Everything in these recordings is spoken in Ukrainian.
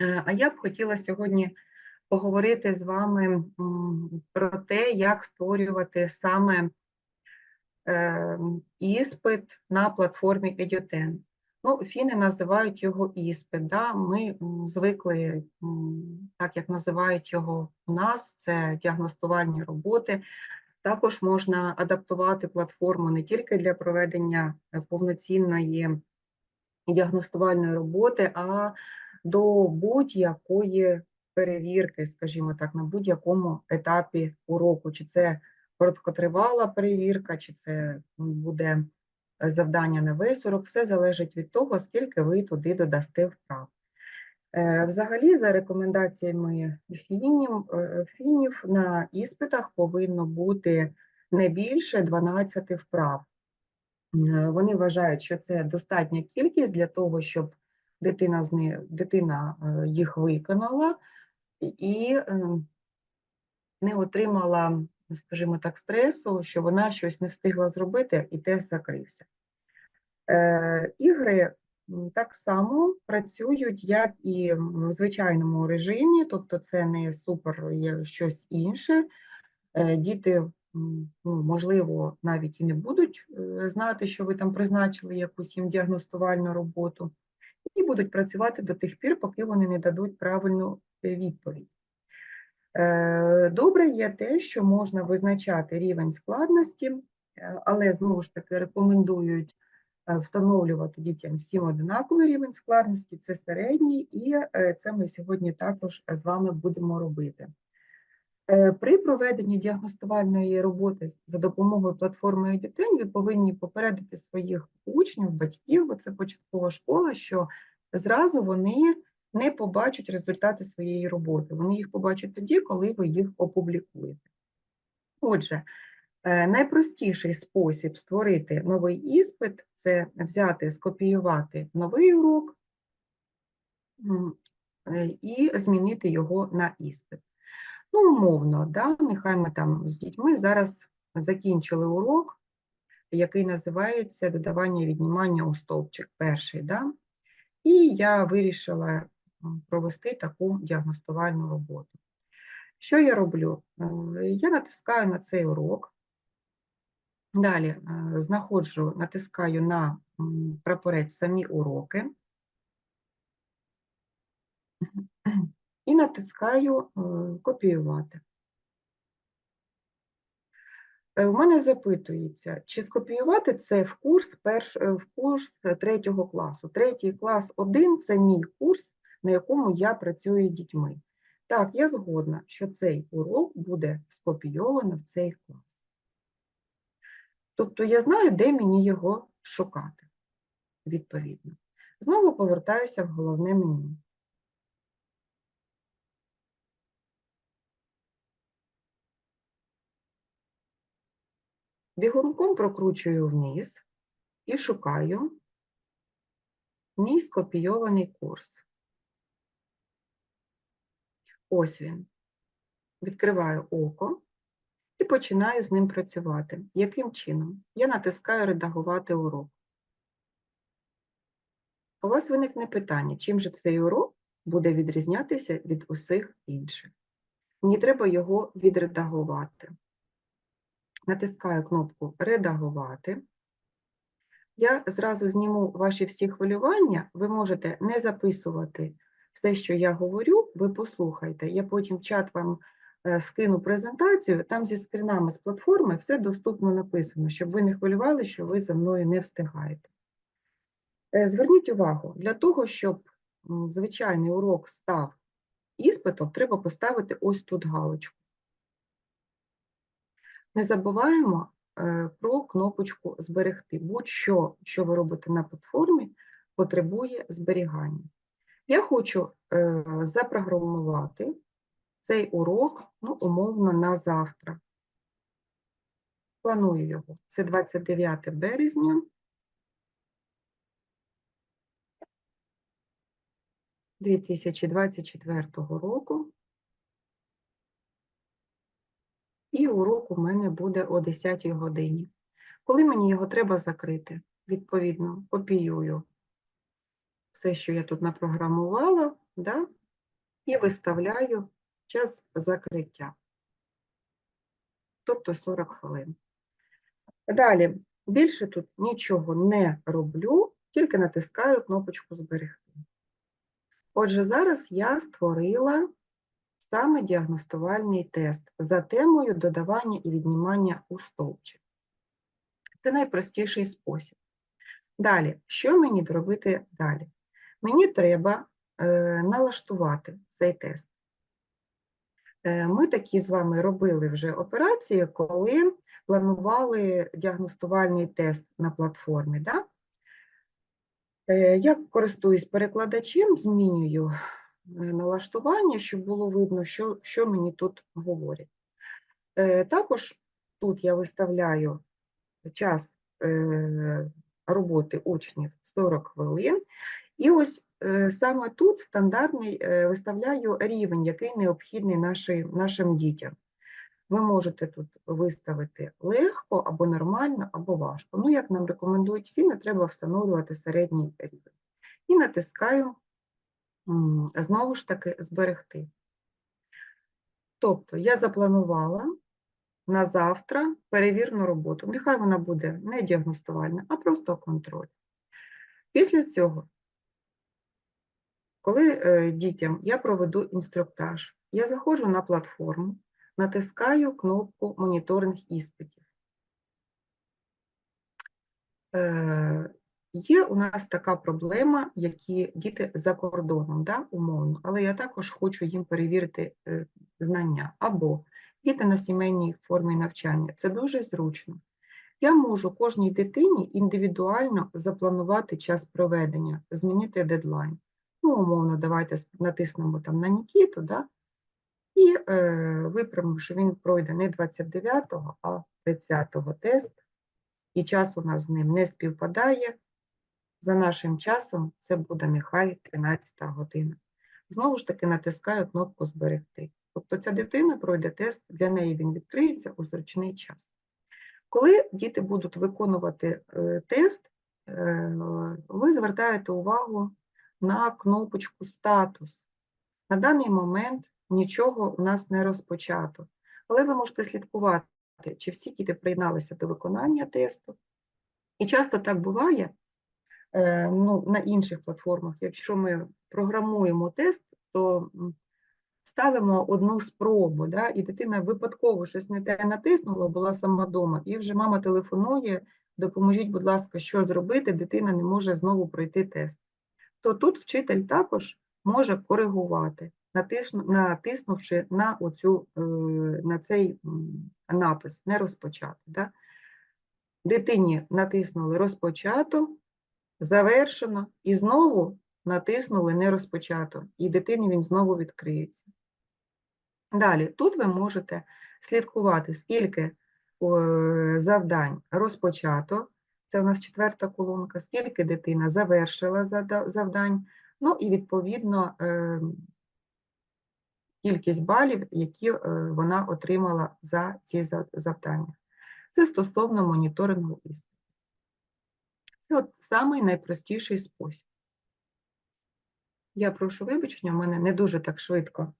Е, А я б хотіла сьогодні поговорити з вами про те, як створювати саме е, іспит на платформі Eduten. Ну, фіни називають його іспит. Да? Ми звикли, так як називають його у нас, це діагностувальні роботи. Також можна адаптувати платформу не тільки для проведення повноцінної діагностувальної роботи, а до будь-якої перевірки, скажімо так, на будь-якому етапі уроку, чи це короткотривала перевірка, чи це буде завдання на весь все залежить від того, скільки ви туди додасте вправ. Е, Взагалі, за рекомендаціями фінів, е, фінів на іспитах повинно бути не більше 12 вправ. Е, Вони вважають, що це достатня кількість для того, щоб дитина, з не, дитина е, їх виконала і е, не отримала, скажімо так, стресу, що вона щось не встигла зробити і тест закрився. Е, Ігри так само працюють, як і в звичайному режимі, тобто це не супер є щось інше. Діти, ну, можливо, навіть і не будуть знати, що ви там призначили якусь їм діагностувальну роботу, і будуть працювати до тих пір, поки вони не дадуть правильну е, відповідь. Е, Добре є те, що можна визначати рівень складності, е, але знову ж таки рекомендують встановлювати дітям всім одинаковий рівень складності, це середній, і це ми сьогодні також з вами будемо робити. При проведенні діагностувальної роботи за допомогою платформи EduTen ви повинні попередити своїх учнів, батьків, бо це початкова школа, що зразу вони не побачать результати своєї роботи. Вони їх побачать тоді, коли ви їх опублікуєте. Отже, е, найпростіший спосіб створити новий іспит це взяти, скопіювати новий урок е, і змінити його на іспит. Ну, умовно, да, нехай ми там з дітьми зараз закінчили урок, який називається додавання віднімання у стовпчик перший. Да? І я вирішила провести таку діагностувальну роботу. Що я роблю? Е, Я натискаю на цей урок. Далі знаходжу, натискаю на прапорець самі уроки і натискаю е, копіювати. Е, У мене запитується, чи скопіювати це в курс, перш, е, в курс третього класу. Третій клас 1 – це мій курс, на якому я працюю з дітьми. Так, я згодна, що цей урок буде скопійовано в цей клас. Тобто я знаю, де мені його шукати, відповідно. Знову повертаюся в головне меню. Бігунком прокручую вниз і шукаю мій скопійований курс. Ось він. Відкриваю око і починаю з ним працювати. Яким чином? Я натискаю Редагувати урок. У вас виникне питання, чим же цей урок буде відрізнятися від усіх інших? Мені треба його відредагувати. Натискаю кнопку Редагувати. Я зразу зніму ваші всі хвилювання. Ви можете не записувати все, що я говорю, ви послухайте. Я потім в чат вам е, скину презентацію, там зі скринами з платформи все доступно написано, щоб ви не хвилювали, що ви за мною не встигаєте. Е, Зверніть увагу, для того, щоб звичайний урок став іспитом, треба поставити ось тут галочку. Не забуваємо е, про кнопочку Зберегти. Будь-що, що ви робите на платформі, потребує зберігання. Я хочу е, запрограмувати цей урок, ну, умовно, на завтра. Планую його. Це 29 березня. 2024 року. І урок у мене буде о 10 годині. Коли мені його треба закрити, відповідно, копіюю все, що я тут напрограмувала, да? і виставляю час закриття, тобто 40 хвилин. Далі, більше тут нічого не роблю, тільки натискаю кнопочку Зберегти. Отже, зараз я створила саме діагностувальний тест за темою додавання і віднімання у стовпчик. Це найпростіший спосіб. Далі, що мені робити далі? Мені треба е, налаштувати цей тест. Е, Ми такі з вами робили вже операції, коли планували діагностувальний тест на платформі. Да? Е, Я користуюсь перекладачем, змінюю налаштування, щоб було видно, що, що мені тут говорять. Е, Також тут я виставляю час е, роботи учнів 40 хвилин. І ось е, саме тут стандартний е, виставляю рівень, який необхідний нашій, нашим дітям. Ви можете тут виставити легко або нормально, або важко. Ну, як нам рекомендують фіни, треба встановлювати середній рівень. І натискаю знову ж таки зберегти. Тобто я запланувала на завтра перевірну роботу. Нехай вона буде не діагностувальна, а просто контроль. Після цього, коли е, дітям я проведу інструктаж, я заходжу на платформу, натискаю кнопку моніторинг іспитів. Є у нас така проблема, які діти за кордоном, да, умовно, але я також хочу їм перевірити е, знання. Або діти на сімейній формі навчання. Це дуже зручно. Я можу кожній дитині індивідуально запланувати час проведення, змінити дедлайн. Ну, умовно, давайте натиснемо там на Нікіту, да? і е, виправимо, що він пройде не 29-го, а 30-го тест, і час у нас з ним не співпадає. За нашим часом це буде нехай 13 година. Знову ж таки натискаю кнопку Зберегти. Тобто ця дитина пройде тест, для неї він відкриється у зручний час. Коли діти будуть виконувати е, тест, е, ви звертаєте увагу на кнопочку Статус. На даний момент нічого у нас не розпочато, але ви можете слідкувати, чи всі діти приєдналися до виконання тесту. І часто так буває, ну, на інших платформах, якщо ми програмуємо тест, то ставимо одну спробу, да, і дитина випадково щось не те натиснула, була сама вдома, і вже мама телефонує, допоможіть, будь ласка, що зробити, дитина не може знову пройти тест. То тут вчитель також може коригувати, натиснувши на, оцю, е, на цей напис не розпочати. Да? Дитині натиснули розпочато, завершено, і знову натиснули не розпочато, і дитині він знову відкриється. Далі, тут ви можете слідкувати, скільки завдань розпочато, це у нас четверта колонка, скільки дитина завершила завдань, ну і відповідно е, кількість балів, які е, вона отримала за ці завдання. Це стосовно моніторингу іспиту. Це от самий найпростіший спосіб. Я прошу вибачення, в мене не дуже так швидко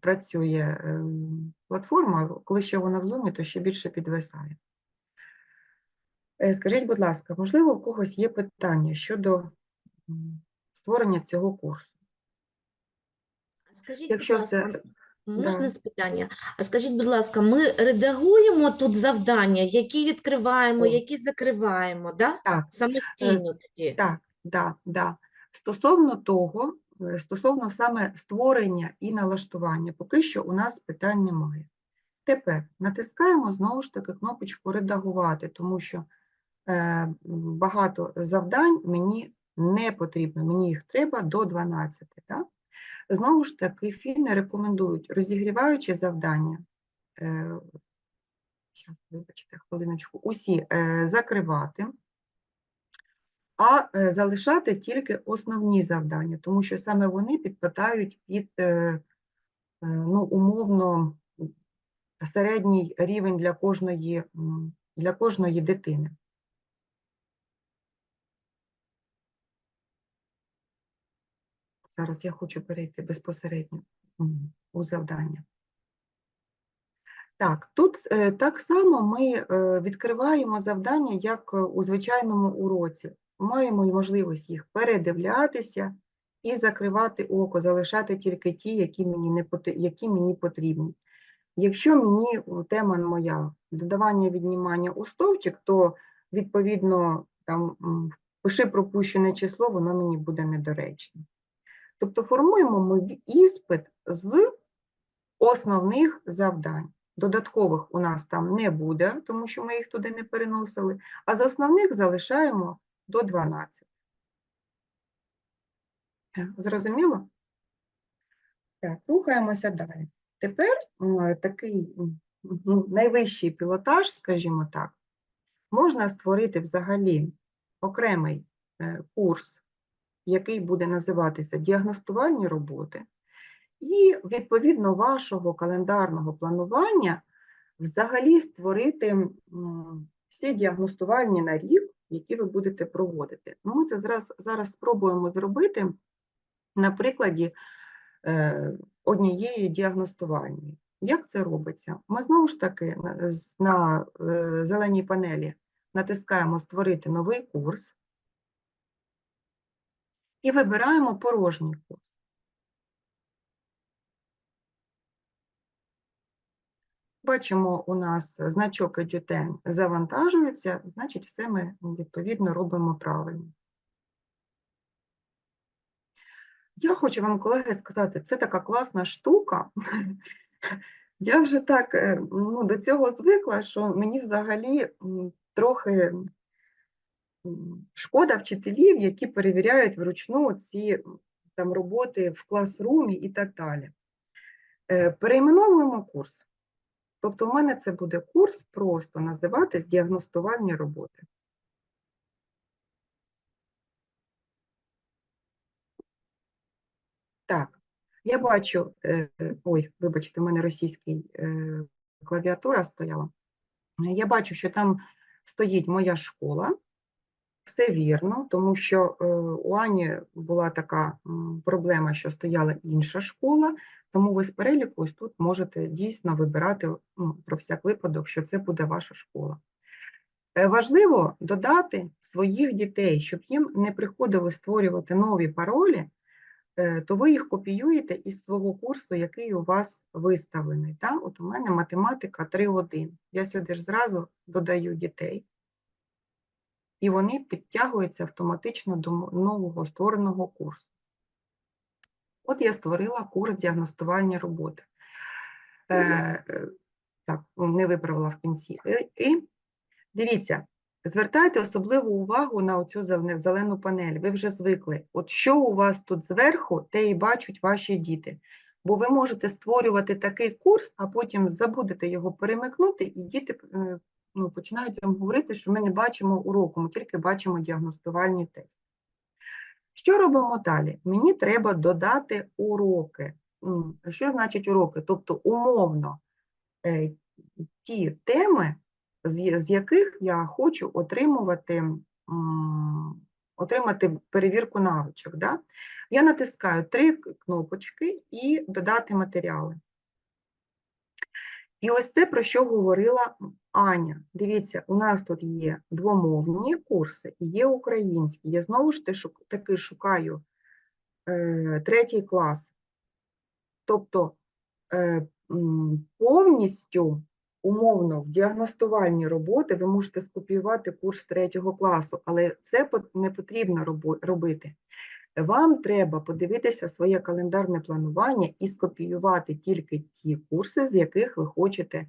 працює ем, платформа, коли ще вона в зумі, то ще більше підвисає. Е, Скажіть, будь ласка, можливо, у когось є питання щодо створення цього курсу? Скажіть, Якщо будь ласка, все- можна з питання? А скажіть, будь ласка, ми редагуємо тут завдання, які відкриваємо, які закриваємо, да? Так, Самостійно тоді. Так, да, да. Стосовно того, е, стосовно саме створення і налаштування, поки що у нас питань немає. Тепер натискаємо знову ж таки кнопочку редагувати, тому що е, багато завдань мені не потрібно, мені їх треба до 12. Да? Знову ж таки, фіни рекомендують розігріваючи завдання. Е, щас, вибачте, хвилиночку, усі е, закривати а е, залишати тільки основні завдання, тому що саме вони підпадають під е, е, ну, умовно середній рівень для кожної, для кожної дитини. Зараз я хочу перейти безпосередньо у завдання. Так, тут е, так само ми е, відкриваємо завдання, як у звичайному уроці. Маємо можливість їх передивлятися і закривати око, залишати тільки ті, які мені, не які мені потрібні. Якщо мені тема моя додавання віднімання у стовпчик, то відповідно там пиши пропущене число, воно мені буде недоречне. Тобто формуємо ми іспит з основних завдань. Додаткових у нас там не буде, тому що ми їх туди не переносили, а з основних залишаємо до 12. Е, Зрозуміло? Так, рухаємося далі. Тепер такий ну, найвищий пілотаж, скажімо так, можна створити взагалі окремий е, курс, який буде називатися діагностувальні роботи, і відповідно вашого календарного планування взагалі створити всі діагностувальні на рік, які ви будете проводити. Ну, Ми це зараз, зараз спробуємо зробити на прикладі е, однієї діагностувальної. Як це робиться? Ми знову ж таки на, е, зеленій панелі натискаємо Створити новий курс і вибираємо порожній курс. Бачимо, у нас значок EduTen завантажується, значить, все ми відповідно робимо правильно. Я хочу вам, колеги, сказати, це така класна штука. Я вже так е, ну, до цього звикла, що мені взагалі трохи шкода вчителів, які перевіряють вручну ці там роботи в класрумі і так далі. Е, Перейменовуємо курс. Тобто, у мене це буде курс просто називатись діагностувальні роботи. Так, я бачу, е, ой, вибачте, у мене російський е, клавіатура стояла. Я бачу, що там стоїть моя школа. Все вірно, тому що е, у Ані була така проблема, що стояла інша школа, тому ви з переліку ось тут можете дійсно вибирати ну, про всяк випадок, що це буде ваша школа. Е, Важливо додати своїх дітей, щоб їм не приходилось створювати нові паролі, е, то ви їх копіюєте із свого курсу, який у вас виставлений. Та? От у мене математика 3.1. Я сюди ж зразу додаю дітей, і вони підтягуються автоматично до нового створеного курсу. От я створила курс діагностувальні роботи. Е, е, так, не виправила в кінці. Е, І дивіться, звертайте особливу увагу на оцю зелену панель. Ви вже звикли. От що у вас тут зверху, те і бачать ваші діти. Бо ви можете створювати такий курс, а потім забудете його перемикнути, і діти е, ну, починають вам говорити, що ми не бачимо уроку, ми тільки бачимо діагностувальні тексти. Що робимо далі? Мені треба додати уроки. Що значить уроки? Тобто умовно е, ті теми, з, яких я хочу отримувати, отримати перевірку навичок. Да? Я натискаю три кнопочки і додати матеріали. І ось це про що говорила Аня. Дивіться, у нас тут є двомовні курси і є українські. Я знову ж таки шукаю е, третій клас. Тобто е, повністю умовно в діагностувальні роботи ви можете скопіювати курс третього класу, але це не потрібно робити. Вам треба подивитися своє календарне планування і скопіювати тільки ті курси, з яких ви хочете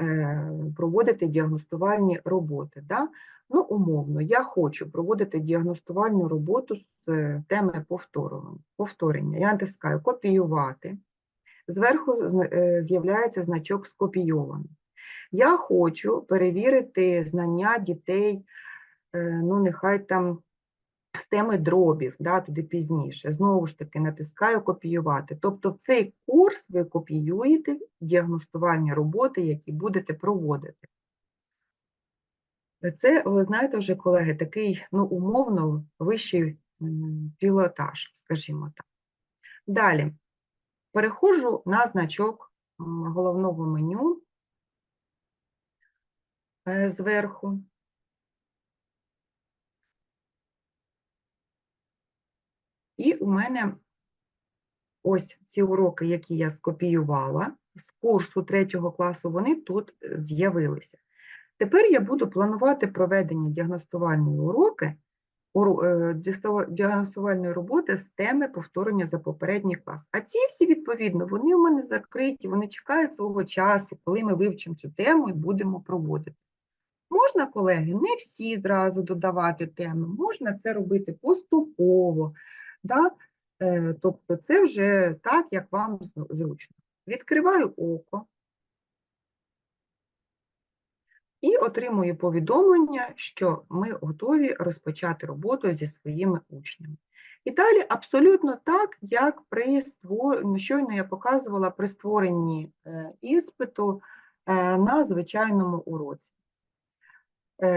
е, проводити діагностувальні роботи. Да? Ну, умовно, я хочу проводити діагностувальну роботу з е, теми повторення. Я натискаю копіювати. Зверху е, з'являється значок скопійовано. Я хочу перевірити знання дітей, ну, нехай там з теми дробів, да, туди пізніше. Знову ж таки, натискаю копіювати. Тобто в цей курс ви копіюєте діагностувальні роботи, які будете проводити. Це, ви знаєте вже, колеги, такий ну, умовно вищий пілотаж, скажімо так. Далі переходжу на значок головного меню е, зверху. І у мене ось ці уроки, які я скопіювала з курсу третього класу, вони тут з'явилися. Тепер я буду планувати проведення діагностувальної уроки, е, діагностувальної роботи з теми повторення за попередній клас. А ці всі, відповідно, вони у мене закриті, вони чекають свого часу, коли ми вивчимо цю тему і будемо проводити. Можна, колеги, не всі зразу додавати теми, можна це робити поступово. Да? Е, Тобто це вже так, як вам зручно. Відкриваю око і отримую повідомлення, що ми готові розпочати роботу зі своїми учнями. І далі абсолютно так, як при створ... щойно я показувала при створенні е, іспиту е, на звичайному уроці.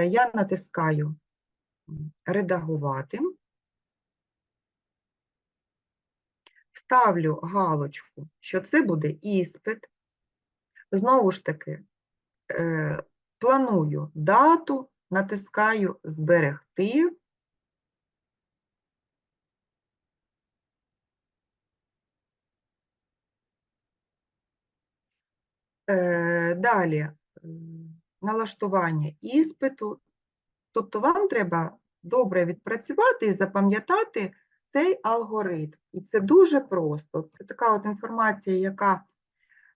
Я натискаю редагувати, ставлю галочку, що це буде іспит. Знову ж таки, е, планую дату, натискаю зберегти. Е, Далі налаштування іспиту. Тобто вам треба добре відпрацювати і запам'ятати цей алгоритм. І це дуже просто. Це така от інформація, яка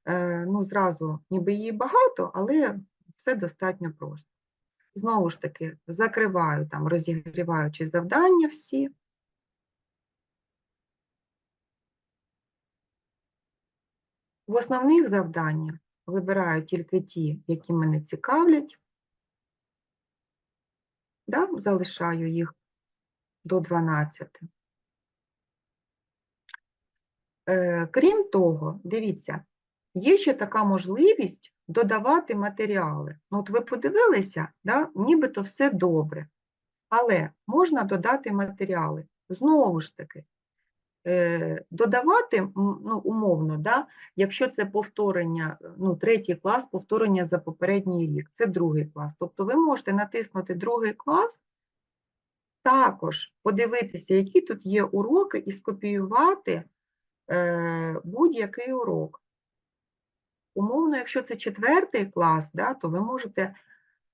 е, ну, зразу ніби її багато, але все достатньо просто. Знову ж таки, закриваю там, розігріваючи завдання всі. В основних завданнях вибираю тільки ті, які мене цікавлять. Да, залишаю їх до 12. Е, Крім того, дивіться, є ще така можливість додавати матеріали. Ну, от ви подивилися, да, нібито все добре, але можна додати матеріали. Знову ж таки, е, додавати, ну, умовно, да, якщо це повторення, ну, третій клас, повторення за попередній рік, це другий клас. Тобто ви можете натиснути другий клас, також подивитися, які тут є уроки, і скопіювати будь-який урок. Умовно, якщо це четвертий клас, да, то ви можете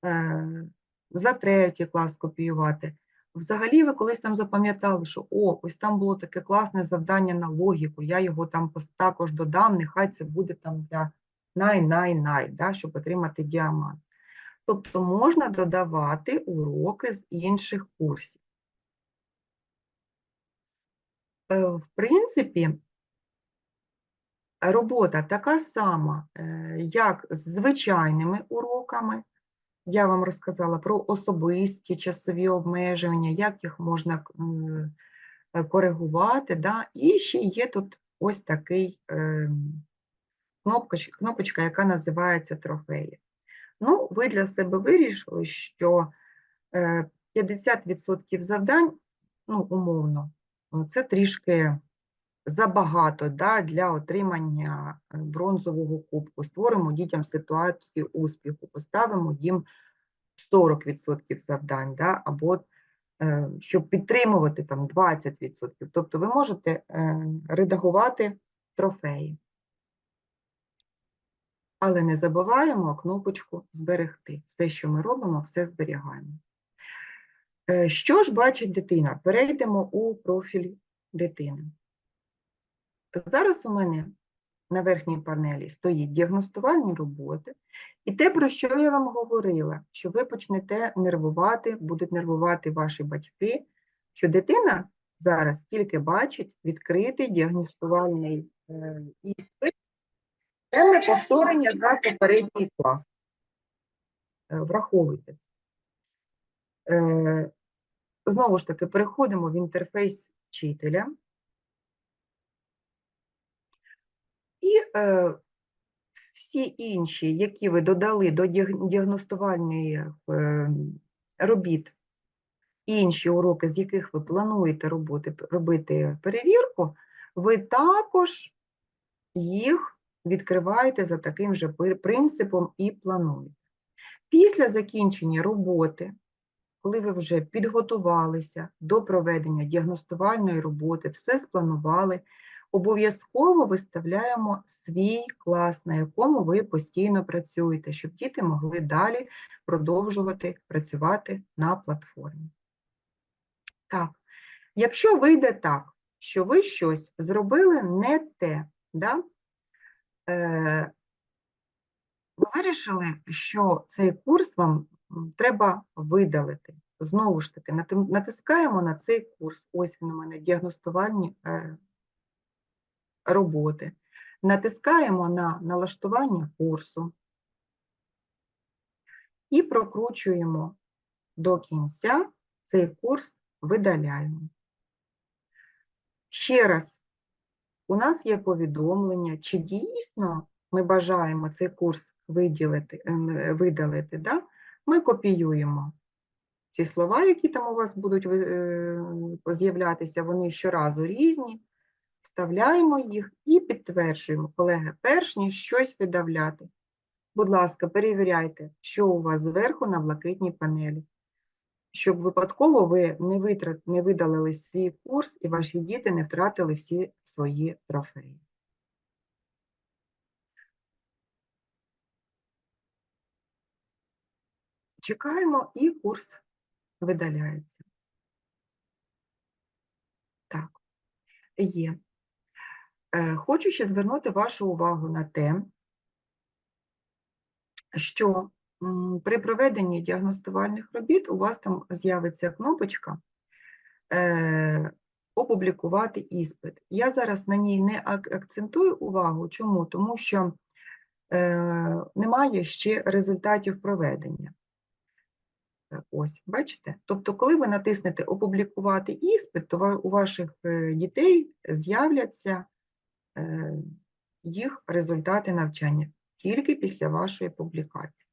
е, за третій клас копіювати. Взагалі, ви колись там запам'ятали, що о, ось там було таке класне завдання на логіку, я його там також додам, нехай це буде там для най-най-най, да, щоб отримати діамант. Тобто можна додавати уроки з інших курсів. Е, В принципі, робота така сама, е, як з звичайними уроками. Я вам розказала про особисті часові обмеження, як їх можна е, коригувати. Да? І ще є тут ось такий е, кнопочка, яка називається трофеї. Ну, ви для себе вирішили, що е, 50% завдань, ну, умовно, це трішки забагато да, для отримання е, бронзового кубку. Створимо дітям ситуацію успіху, поставимо їм 40% завдань, да, або е, щоб підтримувати там 20%. Тобто ви можете е, редагувати трофеї. Але не забуваємо кнопочку зберегти. Все, що ми робимо, все зберігаємо. Що ж бачить дитина? Перейдемо у профіль дитини. Зараз у мене на верхній панелі стоїть діагностувальні роботи, і те, про що я вам говорила, що ви почнете нервувати, будуть нервувати ваші батьки, що дитина зараз тільки бачить відкритий діагностувальний е, іспит, теми повторення за попередній клас. Е, Враховуйте це. Е, Знову ж таки, переходимо в інтерфейс вчителя. І е, всі інші, які ви додали до діаг- діагностувальної е, робіт, інші уроки, з яких ви плануєте роботи, робити перевірку, ви також їх відкриваєте за таким же принципом і плануєте. Після закінчення роботи, коли ви вже підготувалися до проведення діагностувальної роботи, все спланували, обов'язково виставляємо свій клас, на якому ви постійно працюєте, щоб діти могли далі продовжувати працювати на платформі. Так, якщо вийде так, що ви щось зробили не те, да? е, ви вирішили, що цей курс вам треба видалити. Знову ж таки, натискаємо на цей курс. Ось він у мене діагностувальні е, роботи. Натискаємо на налаштування курсу і прокручуємо до кінця цей курс видаляємо. Ще раз, у нас є повідомлення, чи дійсно ми бажаємо цей курс виділити, е, видалити. Да? Ми копіюємо ці слова, які там у вас будуть е, з'являтися, вони щоразу різні, вставляємо їх і підтверджуємо. Колеги, перш ніж щось видавляти, будь ласка, перевіряйте, що у вас зверху на блакитній панелі щоб випадково ви не, витрат, не видалили свій курс і ваші діти не втратили всі свої трофеї. Чекаємо і курс видаляється. Так, є. Е, Хочу ще звернути вашу увагу на те, що при проведенні діагностувальних робіт у вас там з'явиться кнопочка е, опублікувати іспит. Я зараз на ній не акцентую увагу. Чому? Тому що е, немає ще результатів проведення. Ось, бачите? Тобто, коли ви натиснете Опублікувати іспит, то у ваших дітей з'являться їх результати навчання тільки після вашої публікації.